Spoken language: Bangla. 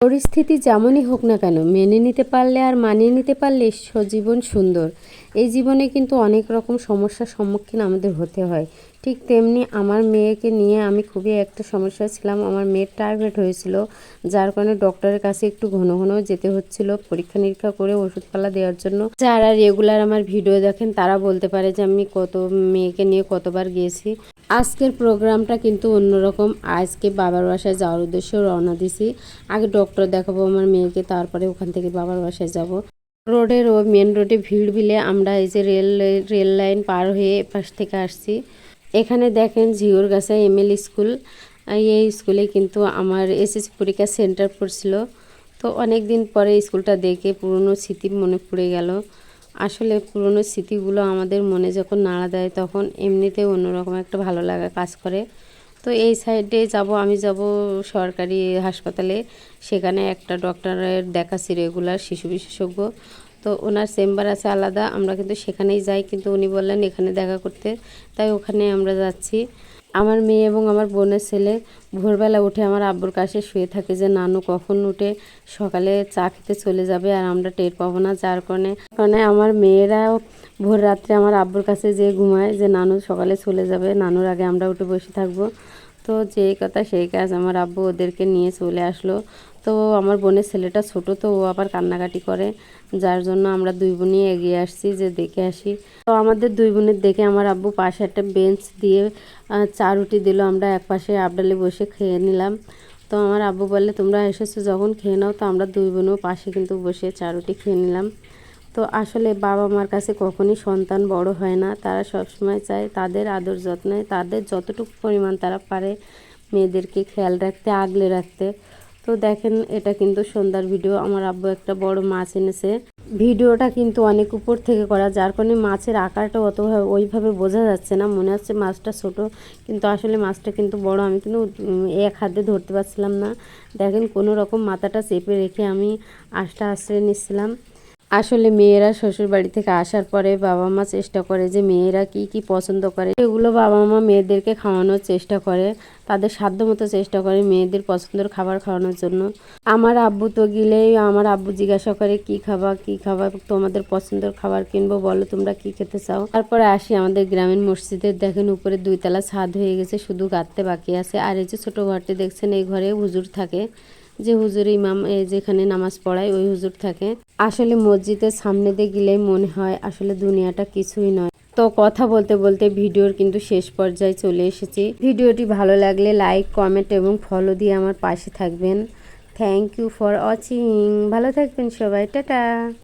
পরিস্থিতি যেমনই হোক না কেন মেনে নিতে পারলে আর মানিয়ে নিতে পারলে সজীবন সুন্দর। এই জীবনে কিন্তু অনেক রকম সমস্যার সম্মুখীন আমাদের হতে হয়। ঠিক তেমনি আমার মেয়েকে নিয়ে আমি খুবই একটা সমস্যা ছিলাম। আমার মেয়ের টার্গেট হয়েছিল, যার কারণে ডক্টরের কাছে একটু ঘন ঘন যেতে হচ্ছিল পরীক্ষা নিরীক্ষা করে ওষুধপালা দেওয়ার জন্য। যারা রেগুলার আমার ভিডিও দেখেন, তারা বলতে পারে যে আমি কত মেয়েকে নিয়ে কতবার গিয়েছি। আজকের প্রোগ্রামটা কিন্তু অন্যরকম। আজকে বাবার বাসায় যাওয়ার উদ্দেশ্যে রওনা দিছি। আগে ডক্টর দেখাবো আমার মেয়েকে, তারপরে ওখান থেকে বাবার বাসায় যাব। রোডের ও মেন রোডে ভিড় বিলে আমরা এই যে রেল রেল লাইন পার হয়ে পাশ থেকে আসছি। এখানে দেখেন ঝিওর গাছা এমএল স্কুল। এই স্কুলে কিন্তু আমার এসএসসি পরীক্ষা সেন্টার পড়ছিল। তো অনেক দিন পরে স্কুলটা দেখে পুরনো স্মৃতি মনে পড়ে গেল। আসলে পুরনো স্মৃতিগুলো আমাদের মনে যখন নাড়া দেয় তখন এমনিতে অন্যরকম একটা ভালো লাগা কাজ করে। তো এই সাইডে যাব, আমি যাব সরকারি হাসপাতালে। সেখানে একটা ডক্টরের দেখাচ্ছি রেগুলার শিশু বিশেষজ্ঞ। তো ওনার চেম্বার আছে আলাদা, আমরা কিন্তু সেখানেই যাই, কিন্তু উনি বললেন এখানে দেখা করতে। তাই ওখানে আমরা যাচ্ছি। আমার মেয়ে এবং আমার বোনের ছেলে ভোরবেলা উঠে আমার আব্বুর কাছে শুয়ে থাকে যে, নানু, কখন উঠে সকালে চা খেতে চলে যাবে? আর আমরা টের পাবো না। যার কারণে কারণে আমার মেয়েরাও ভোর রাত্রে আমার আব্বুর কাছে যে ঘুমায়, যে নানু সকালে চলে যাবে, নানুর আগে আমরা উঠে বসে থাকব। তো যেই কথা সেই কাজ আমার আব্বু ওদেরকে নিয়ে চলে আসলো। তো আমার বোনের ছেলেটা ছোট, তো ও আবার কান্নাকাটি করে, যার জন্য আমরা দুই বোনই এগিয়ে আসছি যে দেখে আসি। তো আমাদের দুই বোনের দেখে আমার আব্বু পাশে একটা বেঞ্চ দিয়ে চা রুটি দিল, আমরা এক পাশে আবডালে বসে খেয়ে নিলাম। তো আমার আব্বু বললে, তোমরা এসেছ যখন, খেয়ে নাও। তো আমরা দুই বোনও পাশে কিন্তু বসে চা রুটি খেয়ে নিলাম। তো আসলে বাবা মার কাছে কখনই সন্তান বড় হয় না। তারা সবসময় চায় তাদের আদর যত্নে, তাদের যতটুকু পরিমাণ তারা পারে মেয়েদেরকে খেয়াল রাখতে, আগলে রাখতে। তো দেখেন, এটা কিন্তু সন্ধ্যার ভিডিও। আমার আব্বু একটা বড় মাছ এনেছে। ভিডিওটা কিন্তু অনেক উপর থেকে করা, যার কারণে মাছের আকারটা অত ওইভাবে বোঝা যাচ্ছে না। মনে হচ্ছে মাছটা ছোট, কিন্তু আসলে মাছটা কিন্তু বড়। আমি কিন্তু এক হাতে ধরতে পারছিলাম না। দেখেন, কোনো রকম মাথাটা চেপে রেখে আমি আশটা আশ্রয় নিচ্ছিলাম। আসলে মেয়েরা শ্বশুর বাড়ি থেকে আসার পরে বাবা মা চেষ্টা করে যে মেয়েরা কি কি পছন্দ করে। সেগুলো বাবা মা মেয়েদেরকে খাওয়ানোর চেষ্টা করে, তাদের সাধ্য মতো চেষ্টা করে মেয়েদের পছন্দের খাবার খাওয়ানোর জন্য। আমার আব্বু তো গেলেই আমার আব্বু জিজ্ঞাসা করে, কি খাবা কি খাবা? তোমাদের পছন্দের খাবার কিনবো, বলো তোমরা কি খেতে চাও? তারপরে আসি আমাদের গ্রামীণ মসজিদের দেখেন উপরে দুইতলা ছাদ হয়ে গেছে, শুধু গাঁততে বাকি আছে। আর এই যে ছোটো ঘরটি দেখছেন, এই ঘরে হুজুর থাকে। যে হুজুর ইমাম যেখানে নামাজ পড়ায়, ওই হুজুর থাকে। আসলে মসজিদের সামনে দিয়ে গেলেই মনে হয় আসলে দুনিয়াটা কিছুই নয়। তো কথা বলতে বলতে ভিডিওর কিন্তু শেষ পর্যায়ে চলে এসেছি। ভিডিওটি ভালো লাগলে লাইক, কমেন্ট এবং ফলো দিয়ে আমার পাশে থাকবেন। Thank you for watching. ভালো থাকবেন সবাই। টাটা।